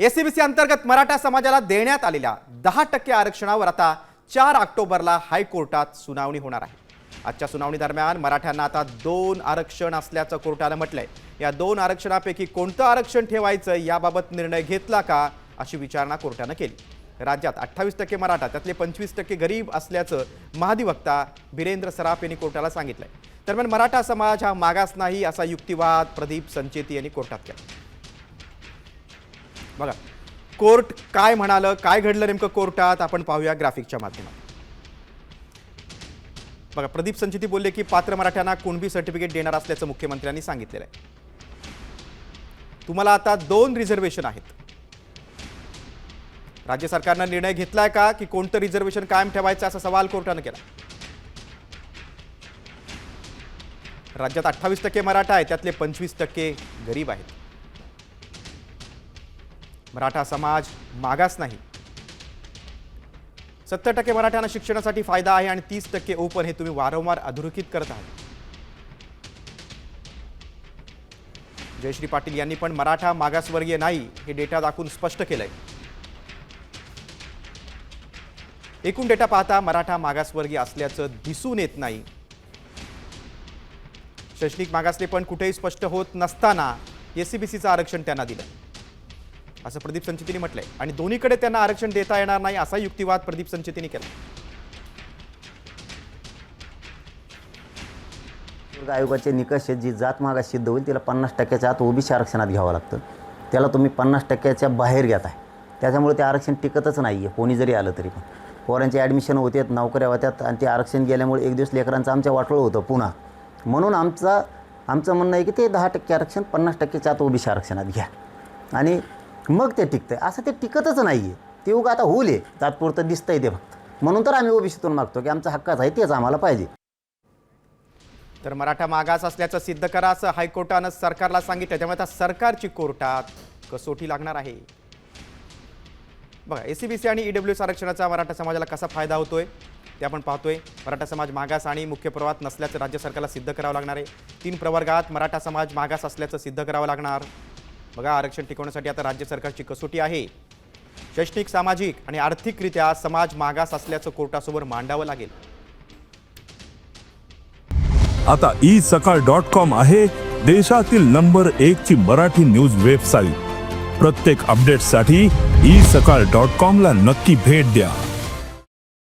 ACBC अंतर्गत मराठा समाजाला देण्यात आलेल्या दहा टक्के आरक्षणावर आता चार ऑक्टोबरला हायकोर्टात सुनावणी होणार आहे. आजच्या सुनावणी दरम्यान मराठ्यांना आता दोन आरक्षण असल्याचं कोर्टानं म्हटलंय. या दोन आरक्षणापैकी कोणतं आरक्षण ठेवायचं याबाबत निर्णय घेतला का अशी विचारणा कोर्टानं केली. राज्यात अठ्ठावीस टक्के मराठा त्यातले पंचवीस टक्के गरीब असल्याचं महाधिवक्ता बिरेंद्र सराफ यांनी कोर्टाला सांगितलंय. दरम्यान मराठा समाज हा मागास नाही असा युक्तिवाद प्रदीप संचेती यांनी कोर्टात केला. बघा कोर्ट काय म्हणालं काय घडलं नेमकं कोर्टात? आपण पाहूया ग्राफिकच्या माध्यमात बघा प्रदीप संचिती बोलले की पात्र मराठ्यांना कुणबी सर्टिफिकेट देणार असल्याचं मुख्यमंत्र्यांनी सांगितलेलं आहे. तुम्हाला आता दोन रिझर्वेशन आहेत. राज्य सरकारनं निर्णय घेतलाय का की कोणतं रिझर्वेशन कायम ठेवायचं असा सवाल कोर्टानं केला? राज्यात अठ्ठावीस टक्के मराठा आहे त्यातले पंचवीस टक्के गरीब आहेत. मराठा समाज मागास नाही. सत्तर टक्के मराठ्यांना शिक्षणासाठी फायदा आहे आणि तीस टक्के ओपन हे तुम्ही वारंवार अधोरेखित करत आहात. जयश्री पाटील यांनी पण मराठा मागासवर्गीय नाही हे डेटा दाखवून स्पष्ट केलंय. एकूण डेटा पाहता मराठा मागासवर्गीय असल्याचं दिसून येत नाही. शैक्षणिक मागासले पण कुठेही स्पष्ट होत नसताना एसीबीसीचं आरक्षण त्यांना दिलं. असं प्रदीप संचितीने म्हटलंय. आणि दोन्हीकडे त्यांना आरक्षण देता येणार नाही असा युक्तिवाद प्रदीप संचितीने केला. आयोगाचे निकष आहेत जी जात मागास सिद्ध होईल तिला पन्नास टक्क्याच्या आत ओबीसी आरक्षणात घ्यावं लागतं. त्याला तुम्ही पन्नास टक्क्याच्या बाहेर घेताय. त्याच्यामुळे ते आरक्षण टिकतच नाही आहे कोणी जरी आलं तरी पण. पोरांचे ॲडमिशन होतात नोकऱ्या होत्यात आणि ते आरक्षण गेल्यामुळे एक दिवस लेकरांचं आमच्या वाटोळं होतं पुन्हा. म्हणून आमचा आमचं म्हणणं आहे की ते दहा टक्के आरक्षण पन्नास टक्क्याच्या आत ओबीसी आरक्षणात घ्या. आणि मग ते टिकतंय. असं ते टिकतच नाही आहे ते उगा आता होईल आहे तात्पुरतं दिसतंय ते फक्त. म्हणून तर आम्ही ओबीसीतून मागतो की आमचा हक्काच आहे तेच आम्हाला पाहिजे. तर मराठा मागास असल्याचं सिद्ध करा असं हायकोर्टानं सरकारला सांगितलं. त्यामुळे आता सरकारची कोर्टात कसोटी लागणार आहे. बघा एसीबीसी आणि ईडब्ल्यू आरक्षणाचा मराठा समाजाला कसा फायदा होतोय? ते आपण पाहतोय. मराठा समाज मागास आणि मुख्य प्रवाहात नसल्याचं राज्य सरकारला सिद्ध करावं लागणार आहे. तीन प्रवर्गात मराठा समाज मागास असल्याचं सिद्ध करावं लागणार. बघा आरक्षण टिकवण्यासाठी आता राज्य सरकारची कसोटी आहे. शैक्षणिक सामाजिक आणि आर्थिकरित्या समाज मागास असल्याचं कोर्टासमोर मांडावं लागेल. आता ई सकाळ डॉट कॉम आहे देशातील नंबर एक ची मराठी न्यूज वेबसाईट. प्रत्येक अपडेटसाठी ई सकाळ डॉट कॉम ला नक्की भेट द्या.